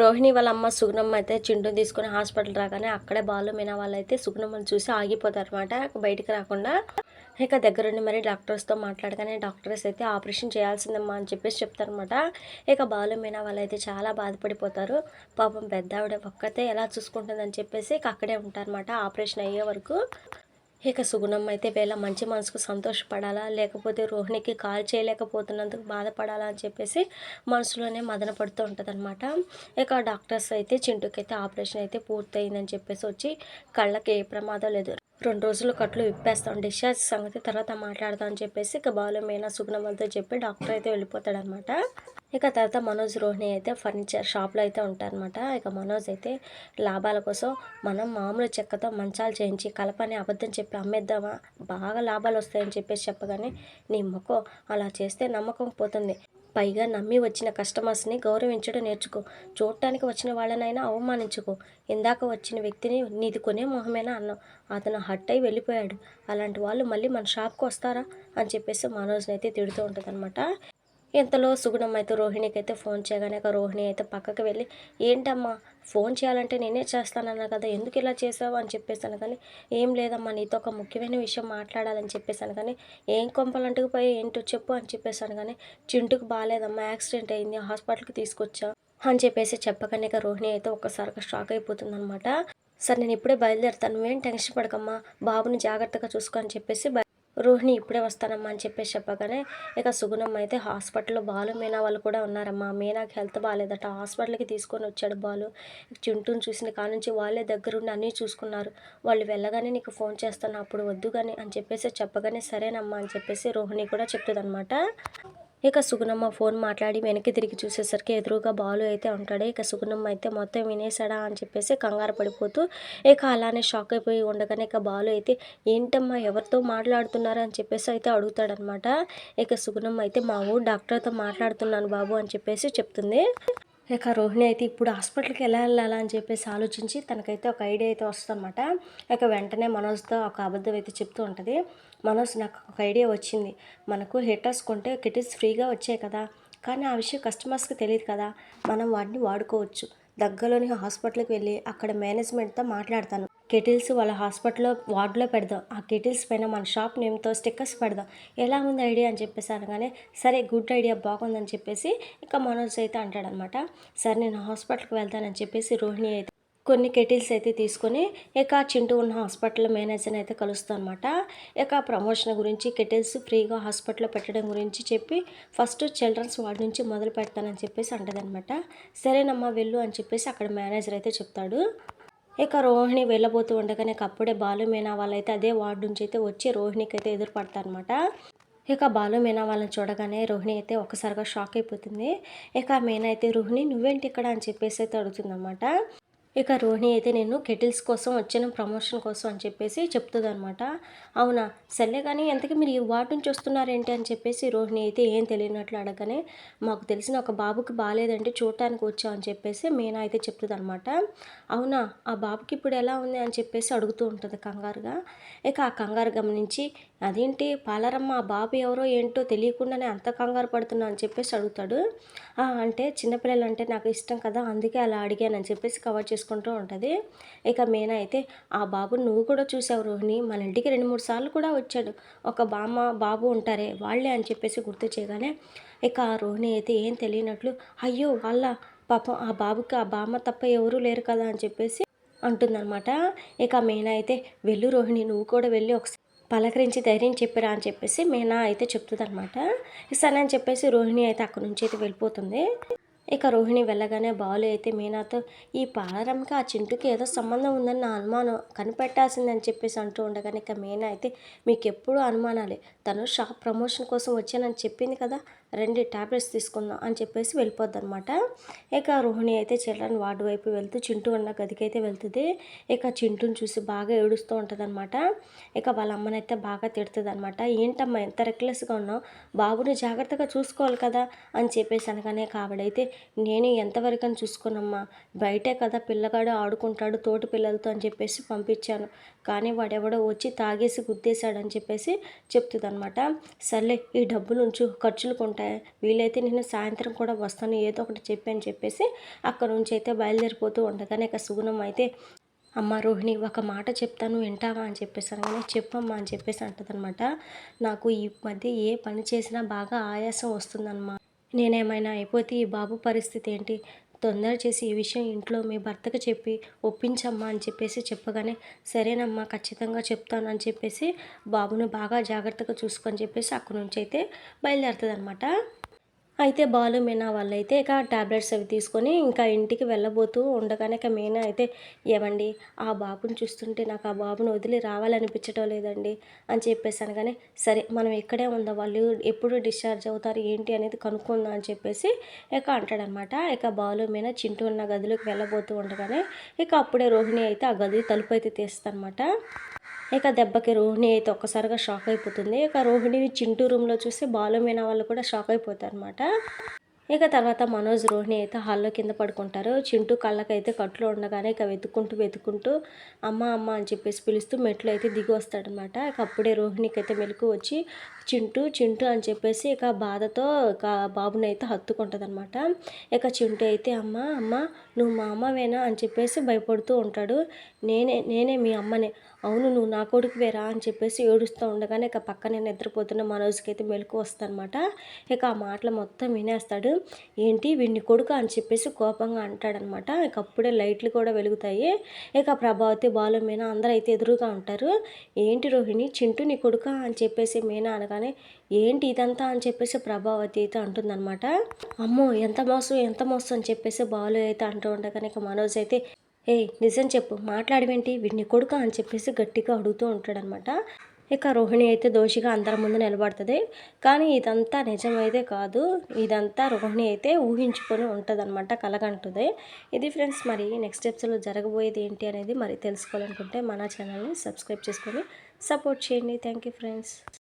రోహిణి వాళ్ళ అమ్మ సుగుణమ్మ అయితే చింటూ తీసుకుని హాస్పిటల్ రాగానే అక్కడే బాలు మీనా వాళ్ళు అయితే సుగుణమ్మని చూసి ఆగిపోతారు అనమాట బయటికి రాకుండా ఇక దగ్గరుండి మరి డాక్టర్స్తో మాట్లాడగానే డాక్టర్స్ అయితే ఆపరేషన్ చేయాల్సిందమ్మా అని చెప్పేసి చెప్తారనమాట ఇక బాలు మీనా వాళ్ళు అయితే చాలా బాధపడిపోతారు. పాపం పెద్ద ఆవిడ ఒక్కతే ఎలా చూసుకుంటుందని చెప్పేసి ఇక అక్కడే ఉంటారన్నమాట ఆపరేషన్ అయ్యే వరకు. ఇక సుగుణం అయితే వీళ్ళ మంచి మనసుకు సంతోషపడాలా? లేకపోతే రోహిణికి కాల్ చేయలేకపోతున్నందుకు బాధపడాలా అని చెప్పేసి మనసులోనే మదన పడుతూ ఉంటుందన్నమాట. ఇక డాక్టర్స్ అయితే చింటుకైతే ఆపరేషన్ అయితే పూర్తయిందని చెప్పేసి వచ్చి కళ్ళకి ఏ ప్రమాదం లేదు. రెండు రోజులు కట్లు విప్పేస్తాం. డిశ్చార్జ్ సంగతి తర్వాత మాట్లాడదాం అని చెప్పేసి ఇక బాలు మీనా చెప్పి డాక్టర్ అయితే వెళ్ళిపోతాడనమాట. ఇక తర్వాత మనోజ్ రోహిణి అయితే ఫర్నిచర్ షాప్లో అయితే ఉంటారనమాట. ఇక మనోజ్ అయితే లాభాల కోసం మనం మామూలు చెక్కతో మంచాలు చేయించి కలపని అబద్ధం చెప్పి అమ్మేద్దామా? బాగా లాభాలు వస్తాయని చెప్పేసి చెప్పగానే నీ మొక్కో అలా చేస్తే నమ్మకం పోతుంది. పైగా నమ్మి వచ్చిన కస్టమర్స్ని గౌరవించడం నేర్చుకో. చూడటానికి వచ్చిన వాళ్ళనైనా అవమానించుకో. ఇందాక వచ్చిన వ్యక్తిని నీది కొనే మొహమేనా అన్నావు. అతను హట్ అయి వెళ్ళిపోయాడు. అలాంటి వాళ్ళు మళ్ళీ మన షాప్కి వస్తారా? అని చెప్పేసి మనోజ్ని అయితే తిడుతూ ఉంటుంది ఇంతలో సుగుణం అయితే రోహిణికి అయితే ఫోన్ చేయగానే రోహిణి అయితే పక్కకి వెళ్ళి ఏంటమ్మా ఫోన్ చేయాలంటే నేనే చేస్తానన్నా కదా ఎందుకు ఇలా చేసావు? అని చెప్పేసాను కానీ ఏం లేదమ్మా నీతో ఒక ముఖ్యమైన విషయం మాట్లాడాలని చెప్పేసాను కానీ ఏం కొంపలంటుకు పోయి ఏంటో చెప్పు అని చెప్పేసాను కానీ చింటుకు బాగాలేదమ్మా యాక్సిడెంట్ అయింది హాస్పిటల్కి తీసుకొచ్చా అని చెప్పేసి చెప్పగానే రోహిణి అయితే ఒక్కసారిగా షాక్ అయిపోతుంది అనమాట సరే నేను ఇప్పుడే బయలుదేరుతాను నువ్వేం టెన్షన్ పడకమ్మా బాబుని జాగ్రత్తగా చూసుకో అని చెప్పేసి బయ- రోహిణి ఇప్పుడే వస్తానమ్మా అని చెప్పేసి చెప్పగానే ఇక సుగుణమ్మ అయితే హాస్పిటల్లో బాలు మీనా వాళ్ళు కూడా ఉన్నారమ్మా. మీనాకి హెల్త్ బాగాలేదట హాస్పిటల్కి తీసుకొని వచ్చాడు బాలు. చింటూని చూసిన కానుంచి వాళ్ళే దగ్గరుండి అన్నీ చూసుకున్నారు. వాళ్ళు వెళ్ళగానే నీకు ఫోన్ చేస్తాను అప్పుడు వద్దు కానీ అని చెప్పేసి చెప్పగానే సరేనమ్మా అని చెప్పేసి రోహిణి కూడా చెప్తుందనమాట ఇక సుగుణమ్మ ఫోన్ మాట్లాడి వెనక్కి తిరిగి చూసేసరికి ఎదురుగా బాలు అయితే ఉంటాడు. ఇక సుగుణమ్మ అయితే మొత్తం వినేసాడా అని చెప్పేసి కంగారు పడిపోతూ ఇక అలానే షాక్ అయిపోయి ఉండగానే ఇక బాలు అయితే ఏంటమ్మా ఎవరితో మాట్లాడుతున్నారు? అని చెప్పేసి అయితే అడుగుతాడనమాట. ఇక సుగుణమ్మ అయితే మా ఊరు డాక్టర్తో మాట్లాడుతున్నాను బాబు అని చెప్పేసి చెప్తుంది. ఇక రోహిణి అయితే ఇప్పుడు హాస్పిటల్కి ఎలా వెళ్ళాలా? అని చెప్పేసి ఆలోచించి తనకైతే ఒక ఐడియా అయితే వస్తుందన్నమాట. ఇక వెంటనే మనోజ్తో ఒక అబద్ధం అయితే చెప్తూ ఉంటుంది. మనోజ్ నాకు ఒక ఐడియా వచ్చింది. మనకు హీటర్స్ కొంటే కిటిల్స్ ఫ్రీగా వచ్చాయి కదా. కానీ ఆ విషయం కస్టమర్స్కి తెలియదు కదా. మనం వాటిని వాడుకోవచ్చు. దగ్గరలోని హాస్పిటల్కి వెళ్ళి అక్కడ మేనేజ్మెంట్తో మాట్లాడతాను. కెటిల్స్ వాళ్ళ హాస్పిటల్లో వార్డులో పెడదాం. ఆ కెటిల్స్ పైన మన షాప్ నేమ్తో స్టిక్కర్స్ పెడదాం. ఎలా ఉంది ఐడియా అని చెప్పేసి అనగానే సరే గుడ్ ఐడియా బాగుందని చెప్పేసి ఇక మనోజ్ అయితే అంటాడనమాట. సరే నేను హాస్పిటల్కి వెళ్తానని చెప్పేసి రోహిణి అయితే కొన్ని కెటిల్స్ అయితే తీసుకొని ఇక చింటూ ఉన్న హాస్పిటల్ మేనేజర్ని అయితే కలుస్తాం అనమాట ఇక ప్రమోషన్ గురించి కెటిల్స్ ఫ్రీగా హాస్పిటల్లో పెట్టడం గురించి చెప్పి ఫస్ట్ చిల్డ్రన్స్ వార్డ్ నుంచి మొదలు పెడతానని చెప్పేసి అంటదనమాట. సరేనమ్మా వెళ్ళు అని చెప్పేసి అక్కడ మేనేజర్ అయితే చెప్తాడు. ఇక రోహిణి వెళ్ళబోతూ ఉండగానే అప్పుడే బాలు మీనా వాళ్ళైతే అదే వార్డు నుంచి అయితే వచ్చి రోహిణికి అయితే ఎదురుపడతారనమాట ఇక బాలు మీనా వాళ్ళని చూడగానే రోహిణి అయితే ఒక్కసారిగా షాక్ అయిపోతుంది. ఇక మీనా అయితే రోహిణి నువ్వేంటి ఇక్కడ? అని చెప్పేసి అయితే అడుగుతుందన్నమాట. ఇక రోహిణి అయితే నేను కెటిల్స్ కోసం వచ్చాను ప్రమోషన్ కోసం అని చెప్పేసి చెప్తుందనమాట అవునా? సర్లే కానీ ఎంతకీ మీరు ఈ వార్డు నుంచి వస్తున్నారేంటి అని చెప్పేసి రోహిణి అయితే ఏం తెలియనట్లు అడగనే మాకు తెలిసిన ఒక బాబుకి బాగాలేదంటే చూడటానికి వచ్చాం అని చెప్పేసి మీనా అయితే చెప్తుందనమాట అవునా? ఆ బాబుకి ఇప్పుడు ఎలా ఉంది అని చెప్పేసి అడుగుతూ ఉంటుంది కంగారుగా. ఇక ఆ కంగారు గమనించి అదేంటి పాలరమ్మ ఆ బాబు ఎవరో ఏంటో తెలియకుండానే అంత కంగారు పడుతున్నా అని చెప్పేసి అడుగుతాడు. అంటే చిన్నపిల్లలు అంటే నాకు ఇష్టం కదా అందుకే అలా అడిగానని చెప్పేసి కవర్ చేసుకుంటూ ఉంటుంది. ఇక మీనా అయితే ఆ బాబు నువ్వు కూడా చూసావు రోహిణి మన ఇంటికి రెండు మూడు సార్లు కూడా వచ్చాడు. ఒక బామ్మ బాబు ఉంటారే వాళ్ళే అని చెప్పేసి గుర్తు చేయగానే ఇక ఆ రోహిణి అయితే ఏం తెలియనట్లు అయ్యో వాళ్ళ పాపం ఆ బాబుకి ఆ బామ్మ తప్ప ఎవరూ లేరు కదా అని చెప్పేసి అంటుందన్నమాట. ఇక మీనా అయితే వెళ్ళు రోహిణి నువ్వు కూడా వెళ్ళి ఒకసారి పలకరించి ధైర్యం చెప్పిరా అని చెప్పేసి మీనా అయితే చెప్తుంది అనమాట సరే అని చెప్పేసి రోహిణి అయితే అక్కడి నుంచి అయితే వెళ్ళిపోతుంది. ఇక రోహిణి వెళ్ళగానే బాలు అయితే మీనాతో ఈ పాలరంకి ఆ చింటుకి ఏదో సంబంధం ఉందని నా అనుమానం కనిపెట్టాల్సిందని చెప్పేసి అంటూ ఉండగానే ఇక మీనా అయితే మీకు ఎప్పుడూ అనుమానాలే. తను షాప్ ప్రమోషన్ కోసం వచ్చానని చెప్పింది కదా. రెండు టాబ్లెట్స్ తీసుకుందాం అని చెప్పేసి వెళ్ళిపోద్ది అనమాట ఇక రోహిణి అయితే చిల్డ్రన్ వార్డు వైపు వెళ్తూ చింటూ ఉన్న గదికి అయితే వెళ్తుంది. ఇక చింటూని చూసి బాగా ఏడుస్తూ ఉంటుంది అనమాట ఇక వాళ్ళ అమ్మనైతే బాగా తిడుతుంది అనమాట ఏంటమ్మా ఎంత రెక్లెస్గా ఉన్నావు? బాబుని జాగ్రత్తగా చూసుకోవాలి కదా అని చెప్పేసి అనగానే కావిడైతే నేను ఎంతవరకు అని చూసుకున్నమ్మా బయటే కదా పిల్లగాడు ఆడుకుంటాడు తోటి పిల్లలతో అని చెప్పేసి పంపించాను. కానీ వాడెవడో వచ్చి తాగేసి గుద్దేశాడని చెప్పేసి చెప్తుంది అనమాట సర్లే ఈ డబ్బులు ఉంచు ఖర్చులు కొంటాయి. వీలైతే నేను సాయంత్రం కూడా వస్తాను ఏదో ఒకటి చెప్పి అని చెప్పేసి అక్కడ నుంచి అయితే బయలుదేరిపోతూ ఉండగానే ఇక సుగుణం అయితే అమ్మ రోహిణి ఒక మాట చెప్తాను వింటావా? అని చెప్పేసాను కానీ చెప్పమ్మా అని చెప్పేసి అంటదనమాట. నాకు ఈ మధ్య ఏ పని చేసినా బాగా ఆయాసం వస్తుందన్నమా నేనేమైనా అయిపోతే ఈ బాబు పరిస్థితి ఏంటి? తొందర చేసి ఈ విషయం ఇంట్లో మీ భర్తకు చెప్పి ఒప్పించమ్మా అని చెప్పేసి చెప్పగానే సరేనమ్మా ఖచ్చితంగా చెప్తాను అని చెప్పేసి బాబును బాగా జాగ్రత్తగా చూసుకొని చెప్పేసి అక్కడి నుంచి అయితే బయలుదేరుతుంది అనమాట అయితే బాలు మీనా వాళ్ళైతే ఇక టాబ్లెట్స్ అవి తీసుకొని ఇంకా ఇంటికి వెళ్ళబోతూ ఉండగానే ఇక మీనా అయితే ఏమండి ఆ బాబుని చూస్తుంటే నాకు ఆ బాబుని వదిలి రావాలనిపించడం లేదండి అని చెప్పేసాను కానీ సరే మనం ఇక్కడే ఉందా వాళ్ళు ఎప్పుడు డిశ్చార్జ్ అవుతారు ఏంటి అనేది కనుక్కుందాం అని చెప్పేసి ఇక అంటాడనమాట. ఇక బాలు మీనా చింటూ ఉన్న గదిలోకి వెళ్ళబోతూ ఉండగానే ఇక అప్పుడే రోహిణి అయితే ఆ గది తలుపు అయితే తీస్తానమాట ఇక దెబ్బకి రోహిణి అయితే ఒక్కసారిగా షాక్ అయిపోతుంది. ఇక రోహిణి చింటూ రూమ్లో చూసి బాలమైన వాళ్ళు కూడా షాక్ అయిపోతారు అనమాట ఇక తర్వాత మనోజ్ రోహిణి అయితే హాల్లో కింద పడుకుంటారు. చింటూ కళ్ళకైతే కట్లు ఉండగానే ఇక వెతుక్కుంటూ వెతుక్కుంటూ అమ్మ అమ్మ అని చెప్పేసి పిలుస్తూ మెట్లు అయితే దిగి వస్తాడనమాట ఇక అప్పుడే రోహిణికి అయితే మెలకు వచ్చి చింటూ చింటూ అని చెప్పేసి ఇక బాధతో ఇక బాబుని అయితే హత్తుకుంటుంది అనమాట ఇక చింటూ అయితే అమ్మ అమ్మ నువ్వు మా అమ్మవేనా అని చెప్పేసి భయపడుతూ ఉంటాడు. నేనే నేనే మీ అమ్మనే. అవును నువ్వు నా కొడుకు వేరా అని చెప్పేసి ఏడుస్తూ ఉండగానే ఇక పక్కనే నిద్రపోతున్న మనోజ్కి అయితే మెలకు వస్తానమాట ఇక ఆ మాటలు మొత్తం వినేస్తాడు. ఏంటి వీడిని కొడుకు అని చెప్పేసి కోపంగా అంటాడనమాట. ఇక అప్పుడే లైట్లు కూడా వెలుగుతాయి. ఇక ప్రభావతి బాలు మీనా అందరూ అయితే ఎదురుగా ఉంటారు. ఏంటి రోహిణి చింటూ నీ కొడుక అని చెప్పేసి మీనా అనగానే ఏంటి ఇదంతా? అని చెప్పేసి ప్రభావతి అయితే అంటుందన్నమాట అమ్మో ఎంత మోసం ఎంత మోసం? అని చెప్పేసి బాలు అయితే అంటూ ఉండగానే ఇక మనోజ్ అయితే ఏ నిజం చెప్పు మాట్లాడవేంటి? వీడిని కొడుక అని చెప్పేసి గట్టిగా అడుగుతూ ఉంటాడనమాట. ఇక రోహిణి అయితే దోషిగా అందరి ముందు నిలబడుతుంది. కానీ ఇదంతా నిజమైతే కాదు. ఇదంతా రోహిణి అయితే ఊహించుకొని ఉంటుంది అనమాట కలగంటుంది. ఇది ఫ్రెండ్స్ మరి నెక్స్ట్ స్టెప్స్లో జరగబోయేది ఏంటి అనేది మరి తెలుసుకోవాలనుకుంటే మన ఛానల్ని సబ్స్క్రైబ్ చేసుకొని సపోర్ట్ చేయండి. Thank you friends.